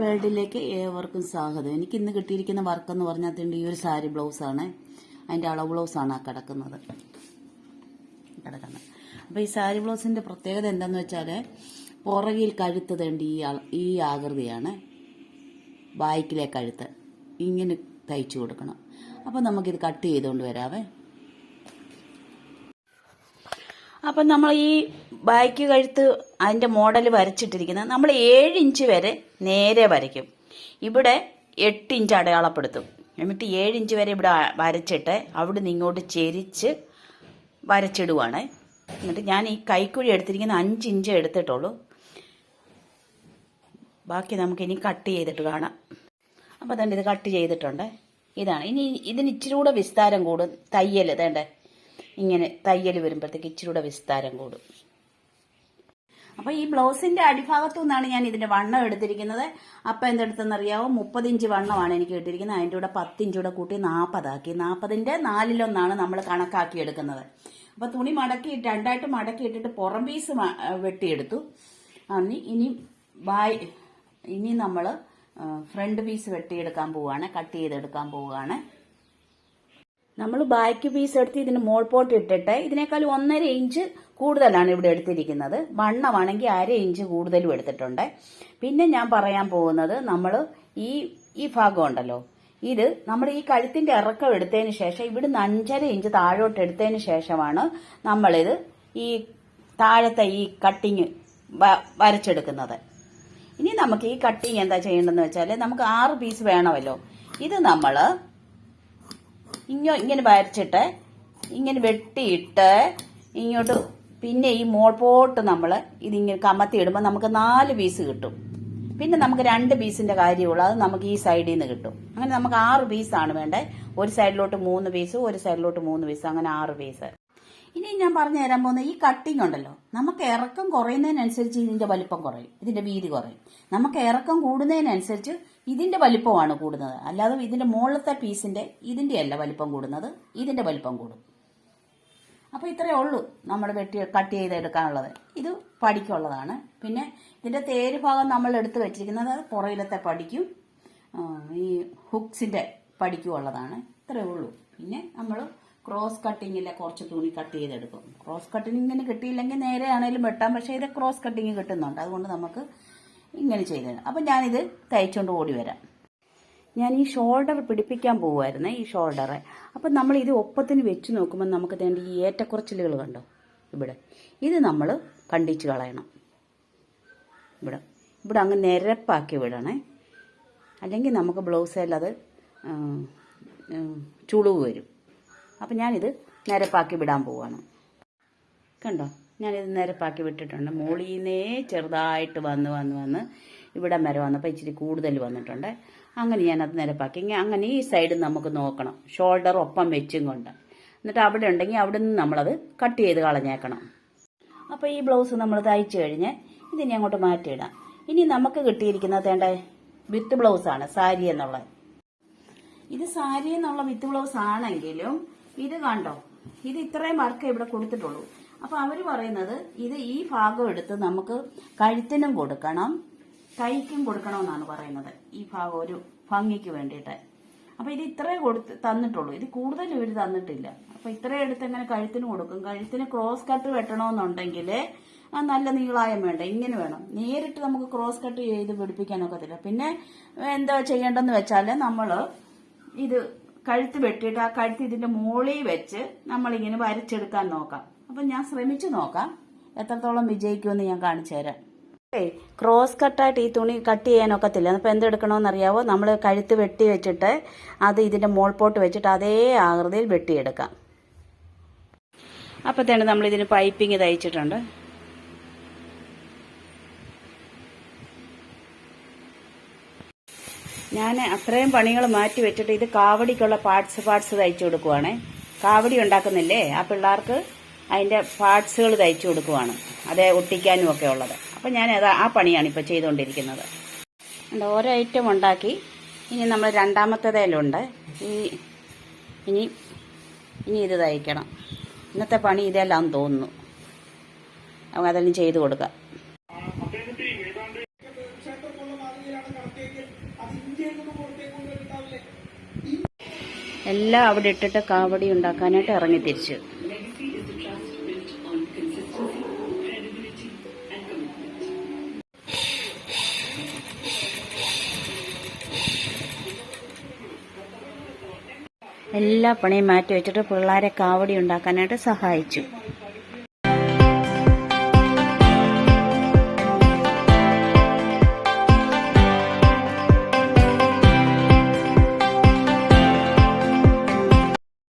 വേൾഡിലേക്ക് ഏവർക്കും സ്വാഗതം. എനിക്ക് ഇന്ന് കിട്ടിയിരിക്കുന്ന വർക്ക് എന്ന് പറഞ്ഞാൽ ഈ ഒരു സാരി ബ്ലൗസ് ആണ്. അതിന്റെ അളവ് ബ്ലൗസാണ് ആ കിടക്കുന്നത്. കിടക്കുന്നത്. അപ്പോൾ ഈ സാരി ബ്ലൗസിന്റെ പ്രത്യേകത എന്താണെന്ന് വെച്ചാൽ പുറകിൽ കഴുത്ത് തേണ്ട ഈ ഈ ആകൃതിയാണ്. ബാക്കിലെ കഴുത്ത്. ഇങ്ങനെ തയ്ച്ചു കൊടുക്കണം. അപ്പോൾ നമുക്കിത് കട്ട് ചെയ്തുകൊണ്ട് വരാവേ. അപ്പം നമ്മൾ ഈ ബാക്ക് കഴുത്ത് അതിന്റെ മോഡൽ വരച്ചിട്ടിരിക്കുന്നത് നമ്മൾ ഏഴ് ഇഞ്ച് വരെ നേരെ വരയ്ക്കും. ഇവിടെ എട്ട് ഇഞ്ച് അടയാളപ്പെടുത്തും. എന്നിട്ട് ഏഴ് ഇഞ്ച് വരെ ഇവിടെ വരച്ചിട്ട് അവിടെ നിന്ന് ഇങ്ങോട്ട് ചെരിച്ച് വരച്ചിടുവാണ്. എന്നിട്ട് ഞാൻ ഈ കൈക്കുഴി എടുത്തിരിക്കുന്ന അഞ്ച് ഇഞ്ച് എടുത്തിട്ടുള്ളൂ. ബാക്കി നമുക്കിനി കട്ട് ചെയ്തിട്ട് കാണാം. അപ്പോൾ തന്നെ ഇത് കട്ട് ചെയ്തിട്ടുണ്ട്. ഇതാണ്. ഇനി ഇതിന് ഇച്ചിരി കൂടെ വിസ്താരം കൂടും. തയ്യൽ ഇതേണ്ടേ? ഇങ്ങനെ തയ്യൽ വരുമ്പോഴത്തേക്ക് ഇച്ചിരി കൂടെ വിസ്താരം കൂടും. അപ്പോൾ ഈ ബ്ലൗസിന്റെ അടിഭാഗത്തു നിന്നാണ് ഞാൻ ഇതിന്റെ വണ്ണം എടുത്തിരിക്കുന്നത്. അപ്പം എന്തെടുത്തെന്നറിയാവോ? മുപ്പത് ഇഞ്ച് വണ്ണമാണ് എനിക്ക് കിട്ടിയിരിക്കുന്നത്. അതിന്റെ കൂടെ പത്ത് ഇഞ്ച് കൂടെ കൂട്ടി നാൽപ്പതാക്കി നാൽപ്പതിന്റെ നാലിലൊന്നാണ് നമ്മൾ കണക്കാക്കി എടുക്കുന്നത്. അപ്പോൾ തുണി മടക്കി രണ്ടായിട്ട് മടക്കി ഇട്ടിട്ട് പുറം പീസ് വെട്ടിയെടുത്തു. ഇനി ബായ് ഇനി നമ്മൾ ഫ്രണ്ട് പീസ് വെട്ടിയെടുക്കാൻ പോവുകയാണ് കട്ട് ചെയ്തെടുക്കാൻ പോവുകയാണ്. നമ്മൾ ബാക്ക് പീസ് എടുത്ത് ഇതിന് മോൾ പോട്ട് ഇട്ടിട്ട് ഇതിനേക്കാൾ ഒന്നര ഇഞ്ച് കൂടുതലാണ് ഇവിടെ എടുത്തിരിക്കുന്നത്. വണ്ണമാണെങ്കിൽ അര ഇഞ്ച് കൂടുതലും എടുത്തിട്ടുണ്ട്. പിന്നെ ഞാൻ പറയാൻ പോകുന്നത് നമ്മൾ ഈ ഈ ഭാഗം ഉണ്ടല്ലോ. ഇത് നമ്മൾ ഈ കഴുത്തിന്റെ ഇറക്കം എടുത്തതിന് ശേഷം ഇവിടുന്ന് അഞ്ചര ഇഞ്ച് താഴോട്ട് എടുത്തതിന് ശേഷമാണ് നമ്മളിത് ഈ താഴത്തെ ഈ കട്ടിങ് വരച്ചെടുക്കുന്നത്. ഇനി നമുക്ക് ഈ കട്ടിങ് എന്താ ചെയ്യേണ്ടതെന്ന് വെച്ചാൽ നമുക്ക് ആറ് പീസ് വേണമല്ലോ. ഇത് നമ്മൾ ഇങ്ങോ ഇങ്ങനെ വരച്ചിട്ട് ഇങ്ങനെ വെട്ടിയിട്ട് ഇങ്ങോട്ട് പിന്നെ ഈ മോൾപോട്ട് നമ്മൾ ഇതിങ്ങനെ കമത്തി ഇടുമ്പോൾ നമുക്ക് നാല് പീസ് കിട്ടും. പിന്നെ നമുക്ക് രണ്ട് പീസിന്റെ കാര്യമുള്ളൂ. അത് നമുക്ക് ഈ സൈഡിൽ നിന്ന് കിട്ടും. അങ്ങനെ നമുക്ക് ആറ് പീസാണ് വേണ്ടത്. ഒരു സൈഡിലോട്ട് മൂന്ന് പീസ് ഒരു സൈഡിലോട്ട് മൂന്ന് പീസ് അങ്ങനെ ആറ് പീസ് ഇനി ഞാൻ പറഞ്ഞു തരാൻ പോകുന്ന ഈ കട്ടിങ് ഉണ്ടല്ലോ. നമുക്ക് ഇറക്കം കുറയുന്നതിനനുസരിച്ച് ഇതിന്റെ വലിപ്പം കുറയും. ഇതിന്റെ വീതി കുറയും. നമുക്ക് ഇറക്കം കൂടുന്നതിനനുസരിച്ച് ഇതിന്റെ വലിപ്പമാണ് കൂടുന്നത്. അല്ലാതെ ഇതിന്റെ മുകളിലത്തെ പീസിന്റെ ഇതിന്റെ അല്ല വലിപ്പം കൂടുന്നത്. ഇതിന്റെ വലിപ്പം കൂടും. അപ്പോൾ ഇത്രയേ ഉള്ളൂ നമ്മൾ വെട്ടി കട്ട് ചെയ്തെടുക്കാനുള്ളത്. ഇത് പടിക്കുള്ളതാണ്. പിന്നെ ഇതിന്റെ തേര് ഭാഗം നമ്മൾ എടുത്ത് വെച്ചിരിക്കുന്നത് പുറയിലത്തെ പടിക്കും ഈ ഹുക്സിന്റെ പടിക്കും ഉള്ളതാണ്. ഇത്രയേ ഉള്ളൂ. പിന്നെ നമ്മൾ ക്രോസ് കട്ടിങ്ങിലെ കുറച്ച് തുണി കട്ട് ചെയ്തെടുക്കും. ക്രോസ് കട്ടിങ് ഇങ്ങനെ കിട്ടിയില്ലെങ്കിൽ നേരെ ആണെങ്കിലും വെട്ടാം. പക്ഷേ ഇത് ക്രോസ് കട്ടിങ് കിട്ടുന്നുണ്ട്. അതുകൊണ്ട് നമുക്ക് ഇങ്ങനെ ചെയ്തിടാം അപ്പം ഞാനിത് തയ്ച്ചുകൊണ്ട് ഓടി വരാം. ഞാൻ ഈ ഷോൾഡർ പിടിപ്പിക്കാൻ പോവുമായിരുന്നേ ഈ ഷോൾഡറെ അപ്പം നമ്മൾ ഇത് ഒപ്പത്തിന് വെച്ച് നോക്കുമ്പോൾ നമുക്ക് തേണ്ട ഈ ഏറ്റക്കുറച്ചിലുകൾ കണ്ടോ? ഇവിടെ. ഇത് നമ്മൾ കണ്ടിച്ച് കളയണം. ഇവിടെ. ഇവിടെ അങ്ങ് നിരപ്പാക്കി വിടണേ. അല്ലെങ്കിൽ നമുക്ക് ബ്ലൗസേലത് ചുളിവ് വരും. അപ്പം ഞാനിത് നിരപ്പാക്കി വിടാൻ പോവാണ്. കണ്ടോ? ഞാനിത് നിരപ്പാക്കി വിട്ടിട്ടുണ്ട്. മുകളിന്നേ ചെറുതായിട്ട് വന്ന് വന്ന് വന്ന് ഇവിടം വരെ വന്നപ്പോൾ ഇച്ചിരി കൂടുതൽ വന്നിട്ടുണ്ട്. അങ്ങനെ ഞാനത് നിരപ്പാക്കി. അങ്ങനെ ഈ സൈഡ് നമുക്ക് നോക്കണം. ഷോൾഡർ ഒപ്പം വെച്ചും കൊണ്ട്. എന്നിട്ട് അവിടെ ഉണ്ടെങ്കിൽ അവിടെ നിന്ന് നമ്മളത് കട്ട് ചെയ്ത് കളഞ്ഞേക്കണം. അപ്പോൾ ഈ ബ്ലൗസ് നമ്മൾ തയ്ച്ചു കഴിഞ്ഞ് ഇതിനെ അങ്ങോട്ട് മാറ്റിയിടാം. ഇനി നമുക്ക് കിട്ടിയിരിക്കുന്നത് വേണ്ട വിത്ത് ബ്ലൗസാണ് സാരി എന്നുള്ളത്. ഇത് സാരി എന്നുള്ള വിത്ത് ബ്ലൗസ് ആണെങ്കിലും ഇത് കണ്ടോ? ഇത് ഇത്രയും വർക്ക് ഇവിടെ കൊടുത്തിട്ടുള്ളൂ. അപ്പൊ അവർ പറയുന്നത് ഇത് ഈ ഭാഗം എടുത്ത് നമുക്ക് കഴുത്തിനും കൊടുക്കണം കൈക്കും കൊടുക്കണമെന്നാണ് പറയുന്നത്. ഈ ഭാഗം ഒരു ഭംഗിക്ക് വേണ്ടിയിട്ട്. അപ്പൊ ഇത് ഇത്രേ കൊടുത്ത് തന്നിട്ടുള്ളൂ. ഇത് കൂടുതൽ ഇവർ തന്നിട്ടില്ല. അപ്പൊ ഇത്രയും എടുത്ത് എങ്ങനെ കഴുത്തിന് കൊടുക്കും? കഴുത്തിന് ക്രോസ് കട്ട് വെട്ടണമെന്നുണ്ടെങ്കിൽ നല്ല നീളായം വേണ്ട. ഇങ്ങനെ വേണം. നേരിട്ട് നമുക്ക് ക്രോസ് കട്ട് ചെയ്ത് പിടിപ്പിക്കാനൊക്കത്തില്ല. പിന്നെ എന്താ ചെയ്യേണ്ടതെന്ന് വെച്ചാൽ നമ്മൾ ഇത് കഴുത്ത് വെട്ടിയിട്ട് ആ കഴുത്ത് ഇതിന്റെ മുകളിൽ വെച്ച് നമ്മളിങ്ങനെ വരച്ചെടുക്കാൻ നോക്കാം. അപ്പം ഞാൻ ശ്രമിച്ചു നോക്കാം. എത്രത്തോളം വിജയിക്കുമെന്ന് ഞാൻ കാണിച്ചു തരാം. ക്രോസ് കട്ടായിട്ട് ഈ തുണി കട്ട് ചെയ്യാനൊക്കത്തില്ല. അപ്പോൾ എന്തെടുക്കണമെന്ന് അറിയാവോ നമ്മൾ കഴുത്ത് വെട്ടി വെച്ചിട്ട് അത് ഇതിന്റെ മോൾപോട്ട് വെച്ചിട്ട് അതേ ആകൃതിയിൽ വെട്ടിയെടുക്കാം. അപ്പോഴത്തേണ് നമ്മൾ ഇതിന് പൈപ്പിങ് തയ്ച്ചിട്ടുണ്ട്. ഞാൻ അത്രയും പണികൾ മാറ്റി വെച്ചിട്ട് ഇത് കാവടിക്കുള്ള പാർട്സ് പാർട്സ് തയ്ച്ചു കൊടുക്കുവാണ്. കാവടി ഉണ്ടാക്കുന്നില്ലേ? ആ പിള്ളേർക്ക് അതിന്റെ പാർട്സുകൾ തയ്ച്ചു കൊടുക്കുവാണ്. അതേ ഒട്ടിക്കാനും ഒക്കെ ഉള്ളത്. അപ്പം ഞാൻ അത് ആ പണിയാണ് ഇപ്പോൾ ചെയ്തുകൊണ്ടിരിക്കുന്നത്. ഓരോ ഐറ്റം ഉണ്ടാക്കി. ഇനി നമ്മൾ രണ്ടാമത്തേതിലുണ്ട്. ഈ ഇനി ഇനി ഇത് തയ്ക്കണം. ഇന്നത്തെ പണി ഇതെല്ലാം തോന്നുന്നു. അതെല്ലാം ചെയ്ത് കൊടുക്കാം. എല്ലാം അവിടെ ഇട്ടിട്ട് കാവടി ഉണ്ടാക്കാനായിട്ട് ഇറങ്ങി തിരിച്ചു. എല്ലാ പണിയും മാറ്റി വെച്ചിട്ട് പിള്ളേരെ കാവടി ഉണ്ടാക്കാനായിട്ട് സഹായിച്ചു.